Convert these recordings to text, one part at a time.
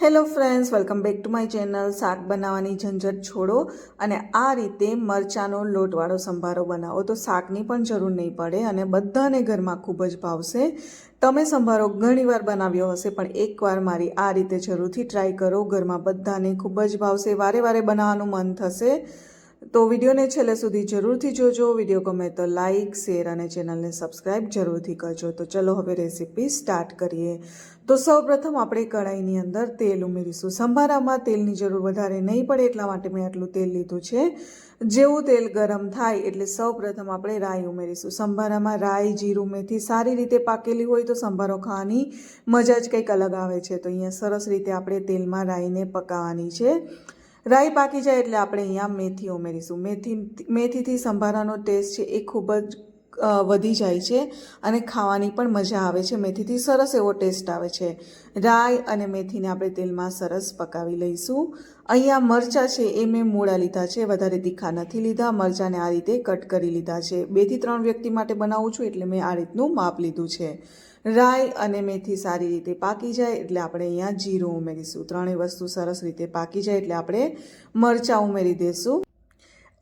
Hello friends, welcome back to my channel શાક બનાવવાની ઝંઝટ છોડો. અને આ રીતે મરચાંનો લોટવાળો સંભારો બનાવો તો શાકની પણ જરૂર નહીં પડે અને બધાને ઘરમાં ખૂબ જ ભાવશે. તમે સંભારો ઘણીવાર બનાવ્યો હશે, પણ એકવાર મારી આ રીતે જરૂરથી ટ્રાય કરો. ઘરમાં બધાને ખૂબ જ ભાવશે. વારે વારે બનાવવાનું મન થશે. તો વિડીયોને છેલ્લે સુધી જરૂરથી જોજો. વીડિયો ગમે તો લાઇક શેર અને ચેનલને સબસ્ક્રાઇબ જરૂરથી કરજો. તો ચલો હવે રેસીપી સ્ટાર્ટ કરીએ. તો સૌપ્રથમ આપણે કઢાઈની અંદર તેલ ઉમેરીશું. સંભારામાં તેલની જરૂર વધારે નહીં પડે એટલા માટે મેં આટલું તેલ લીધું છે. જેવું તેલ ગરમ થાય એટલે સૌપ્રથમ આપણે રાઈ ઉમેરીશું. સંભારામાં રાઈ જીરું મેથી સારી રીતે પાકેલી હોય તો સંભારો ખાવાની મજા જ કંઈક અલગ આવે છે. તો અહીંયા સરસ રીતે આપણે તેલમાં રાઈને પકાવવાની છે. રાઈ પાકી જાય એટલે આપણે અહીંયા મેથી ઉમેરીશું. મેથી, મેથીથી સંભારાનો ટેસ્ટ છે એ ખૂબ જ વધી જાય છે અને ખાવાની પણ મજા આવે છે. મેથીથી સરસ એવો ટેસ્ટ આવે છે. રાઈ અને મેથીને આપણે તેલમાં સરસ પકાવી લઈશું. અહીંયા મરચાં છે એ મેં મૂળા લીધા છે, વધારે તીખા નથી લીધા. મરચાંને આ રીતે કટ કરી લીધા છે. બેથી ત્રણ વ્યક્તિ માટે બનાવું છું એટલે મેં આ રીતનું માપ લીધું છે. રાઈ અને મેથી સારી રીતે પાકી જાય એટલે આપણે અહીંયા જીરું ઉમેરીશું. ત્રણેય વસ્તુ સરસ રીતે પાકી જાય એટલે આપણે મરચાં ઉમેરી દઈશું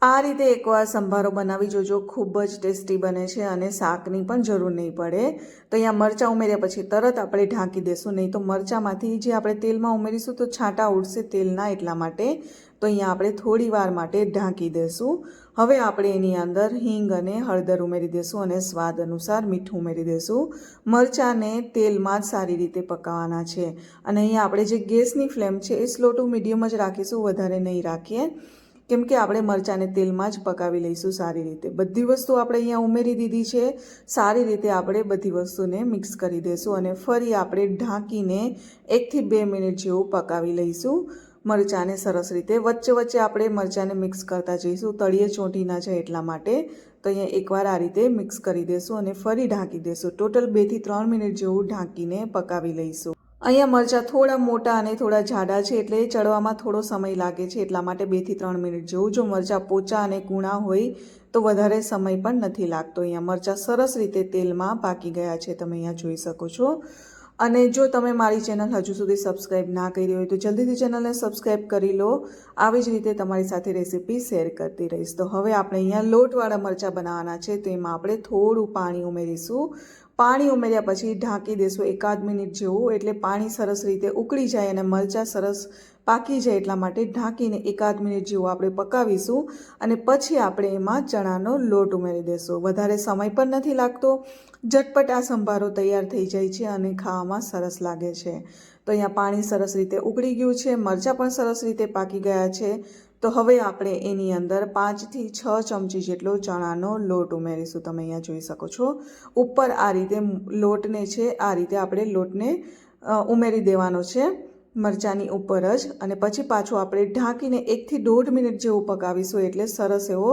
આ રીતે એકવાર સંભારો બનાવી જોજો, ખૂબ જ ટેસ્ટી બને છે અને શાકની પણ જરૂર નહીં પડે. તો અહીંયા મરચાં ઉમેર્યા પછી તરત આપણે ઢાંકી દેશું, નહીં તો મરચાંમાંથી જે આપણે તેલમાં ઉમેરીશું તો છાંટા ઉડશે તેલના એટલા માટે. તો અહીંયા આપણે થોડી વાર માટે ઢાંકી દેશું. હવે આપણે એની અંદર હિંગ અને હળદર ઉમેરી દેશું અને સ્વાદ અનુસાર મીઠું ઉમેરી દેશું. મરચાંને તેલમાં જ સારી રીતે પકાવવાના છે. અને અહીંયા આપણે જે ગેસની ફ્લેમ છે એ સ્લો ટુ મીડિયમ જ રાખીશું, વધારે નહીં રાખીએ. કેમ કે આપણે મરચાંને તેલમાં જ પકાવી લઈશું સારી રીતે. બધી વસ્તુ આપણે અહીંયા ઉમેરી દીધી છે. સારી રીતે આપણે બધી વસ્તુને મિક્સ કરી દઈશું અને ફરી આપણે ઢાંકીને એકથી બે મિનિટ જેવું પકાવી લઈશું. મરચાંને સરસ રીતે વચ્ચે વચ્ચે આપણે મરચાંને મિક્સ કરતા જઈશું. તળિયે ચોંટી ના જાય એટલા માટે તો અહીંયા એકવાર આ રીતે મિક્સ કરી દઈશું અને ફરી ઢાંકી દઈશું ટોટલ બેથી ત્રણ મિનિટ જેવું ઢાંકીને પકાવી લઈશું. અહીંયા મરચાં થોડા મોટા અને થોડા જાડા છે એટલે ચડવામાં થોડો સમય લાગે છે. એટલા માટે બેથી ત્રણ મિનિટ જેવું જો મરચાં પોચા અને કૂણા હોય તો વધારે સમય પણ નથી લાગતો. અહીંયા મરચાં સરસ રીતે તેલમાં પાકી ગયા છે. તમે અહીંયા જોઈ શકો છો. અને જો તમે મારી ચેનલ હજુ સુધી સબસ્ક્રાઈબ ના કરી હોય તો જલ્દીથી ચેનલને સબસ્ક્રાઈબ કરી લો. આવી જ રીતે તમારી સાથે રેસીપી શેર કરતી રહીશ. તો હવે આપણે અહીંયા લોટવાળા મરચાં બનાવવાના છે. તો એમાં આપણે થોડું પાણી ઉમેરીશું. પાણી ઉમેર્યા પછી ઢાંકી દેશું એકાદ મિનિટ જેવું, એટલે પાણી સરસ રીતે ઉકળી જાય અને મરચાં સરસ પાકી જાય એટલા માટે ઢાંકીને એકાદ મિનિટ જેવું આપણે પકાવીશું અને પછી આપણે એમાં ચણાનો લોટ ઉમેરી દેશું. વધારે સમય પણ નથી લાગતો. ઝટપટ આ સંભારો તૈયાર થઈ જાય છે અને ખાવામાં સરસ લાગે છે. તો અહીંયા પાણી સરસ રીતે ઉકળી ગયું છે, મરચાં પણ સરસ રીતે પાકી ગયા છે. તો હવે આપણે એની અંદર પાંચથી છ ચમચી જેટલો ચણાનો લોટ ઉમેરીશું. તમે અહીંયા જોઈ શકો છો. ઉપર આ રીતે લોટને છે, આ રીતે આપણે લોટને ઉમેરી દેવાનો છે મરચાંની ઉપર જ. અને પછી પાછું આપણે ઢાંકીને એકથી દોઢ મિનિટ જેવું પકાવીશું એટલે સરસ એવો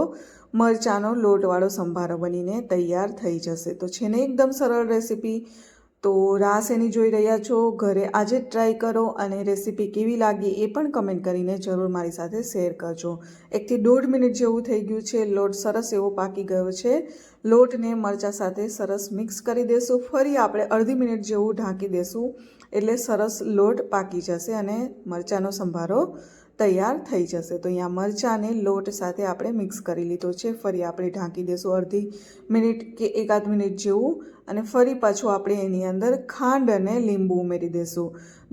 મરચાંનો લોટવાળો સંભારો બનીને તૈયાર થઈ જશે. તો છે ને એકદમ સરળ રેસીપી. તો રાસ એની જોઈ રહ્યા છો. ઘરે આજે જ ટ્રાય કરો અને રેસીપી કેવી લાગી એ પણ કમેન્ટ કરીને જરૂર મારી સાથે શેર કરજો. એકથી દોઢ મિનિટ જેવું થઈ ગયું છે. લોટ સરસ એવો પાકી ગયો છે. લોટને મરચાં સાથે સરસ મિક્સ કરી દેશું. ફરી આપણે અડધી મિનિટ જેવું ઢાંકી દેશું એટલે સરસ લોટ પાકી જશે અને મરચાંનો સંભારો તૈયાર થઈ જશે. તો અહીંયા મરચાંને લોટ સાથે આપણે મિક્સ કરી લીધો છે. ફરી આપણે ઢાંકી દેશું અડધી મિનિટ કે એકાદ મિનિટ જેવું. અને ફરી પાછું આપણે એની અંદર ખાંડ અને લીંબુ ઉમેરી દઈશું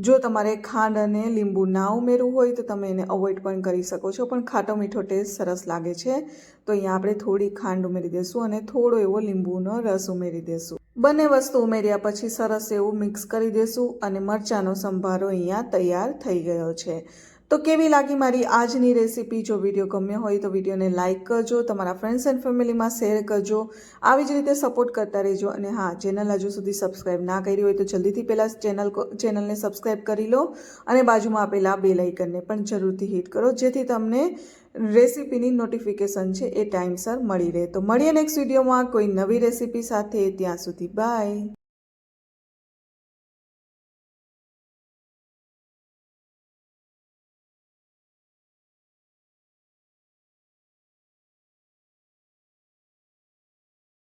જો તમારે ખાંડ અને લીંબુ ના ઉમેરવું હોય તો તમે એને અવોઇડ પણ કરી શકો છો, પણ ખાટો મીઠો ટેસ્ટ સરસ લાગે છે. તો અહીંયા આપણે થોડી ખાંડ ઉમેરી દઈશું અને થોડો એવો લીંબુનો રસ ઉમેરી દઈશું બંને વસ્તુ ઉમેર્યા પછી સરસ એવું મિક્સ કરી દઈશું અને મરચાંનો સંભારો અહીંયા તૈયાર થઈ ગયો છે. તો કેવી લાગી મારી આજની રેસીપી? જો વીડિયો ગમ્યો હોય તો વિડીયોને લાઇક કરજો, તમારા ફ્રેન્ડ્સ એન્ડ ફેમિલીમાં શેર કરજો. આવી જ રીતે સપોર્ટ કરતા રહેજો. અને હા ચેનલ હજુ સુધી સબસ્ક્રાઇબ ના કરી હોય તો જલ્દીથી પહેલાં ચેનલ ચેનલને સબસ્ક્રાઇબ કરી લો અને બાજુમાં આપેલા બે લાઇકનને પણ જરૂરથી હિટ કરો, જેથી તમને રેસીપીની નોટિફિકેશન છે એ ટાઈમસર મળી રહે. તો મળીએ નેક્સ્ટ વિડીયોમાં કોઈ નવી રેસીપી સાથે. ત્યાં સુધી બાય